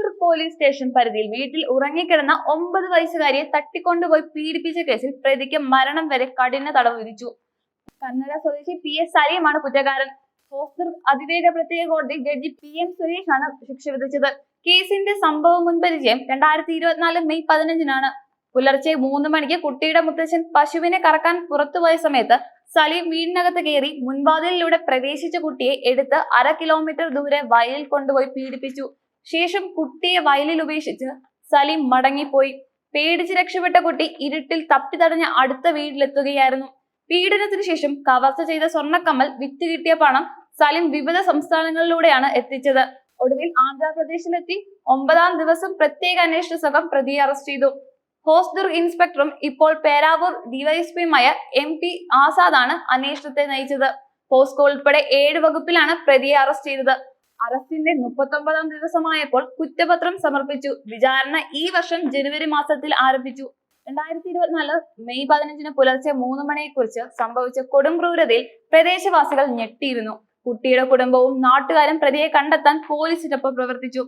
Hosdurg police station പരിധിയിൽ വീട്ടിൽ ഉറങ്ങിക്കിടന്ന ഒമ്പത് വയസ്സുകാരിയെ തട്ടിക്കൊണ്ടുപോയി പീഡിപ്പിച്ച കേസിൽ പ്രതിക്ക് മരണം വരെ കഠിന തടവ് വിധിച്ചു. കന്നഡ സ്വദേശി പി എസ് സലീമാണ് കുറ്റക്കാരൻ. ഹോസ്ദുർഗ് അതിവേഗ പ്രത്യേക കോടതി ജഡ്ജി പി എം സുരേഷാണ് ശിക്ഷ വിധിച്ചത്. കേസിന്റെ സംഭവ മുൻപരിചയം രണ്ടായിരത്തി ഇരുപത്തിനാല് മെയ് പതിനഞ്ചിനാണ്. പുലർച്ചെ മൂന്ന് മണിക്ക് കുട്ടിയുടെ മുത്തച്ഛൻ പശുവിനെ കറക്കാൻ പുറത്തുപോയ സമയത്ത് സലീം വീടിനകത്ത് കയറി മുൻവാതിലിലൂടെ പ്രവേശിച്ച കുട്ടിയെ എടുത്ത് അര കിലോമീറ്റർ ദൂരെ വയലിൽ കൊണ്ടുപോയി പീഡിപ്പിച്ചു. ശേഷം കുട്ടിയെ വയലിൽ ഉപേക്ഷിച്ച് സലീം മടങ്ങിപ്പോയി. പേടിച്ച് രക്ഷപ്പെട്ട കുട്ടി ഇരുട്ടിൽ തപ്പി തടഞ്ഞ അടുത്ത വീട്ടിലെത്തുകയായിരുന്നു. പീഡനത്തിന് ശേഷം കവർച്ച ചെയ്ത സ്വർണക്കമ്മൽ വിറ്റ് കിട്ടിയ പണം സലീം വിവിധ സംസ്ഥാനങ്ങളിലൂടെയാണ് എത്തിച്ചത്. ഒടുവിൽ ആന്ധ്രാപ്രദേശിലെത്തി ഒമ്പതാം ദിവസം പ്രത്യേക അന്വേഷണ സംഘം പ്രതിയെ അറസ്റ്റ് ചെയ്തു. ഹോസ്ദുർഗ് ഇൻസ്പെക്ടറും ഇപ്പോൾ പേരാവൂർ ഡിവൈഎസ്പിയുമായ എം പി ആസാദാണ് അന്വേഷണത്തെ നയിച്ചത്. പോസ്കോ ഉൾപ്പെടെ ഏഴ് വകുപ്പിലാണ് പ്രതിയെ അറസ്റ്റ് ചെയ്തത്. അറസ്റ്റിന്റെ മുപ്പത്തൊമ്പതാം ദിവസമായപ്പോൾ കുറ്റപത്രം സമർപ്പിച്ചു. വിചാരണ ഈ വർഷം ജനുവരി മാസത്തിൽ ആരംഭിച്ചു. രണ്ടായിരത്തി ഇരുപത്തിനാല് മെയ് പതിനഞ്ചിന് പുലർച്ചെ മൂന്ന് മണിയെക്കുറിച്ച് സംഭവിച്ച കൊടും ക്രൂരതയിൽ പ്രദേശവാസികൾ ഞെട്ടിയിരുന്നു. കുട്ടിയുടെ കുടുംബവും നാട്ടുകാരും പ്രതിയെ കണ്ടെത്താൻ പോലീസിനൊപ്പം പ്രവർത്തിച്ചു.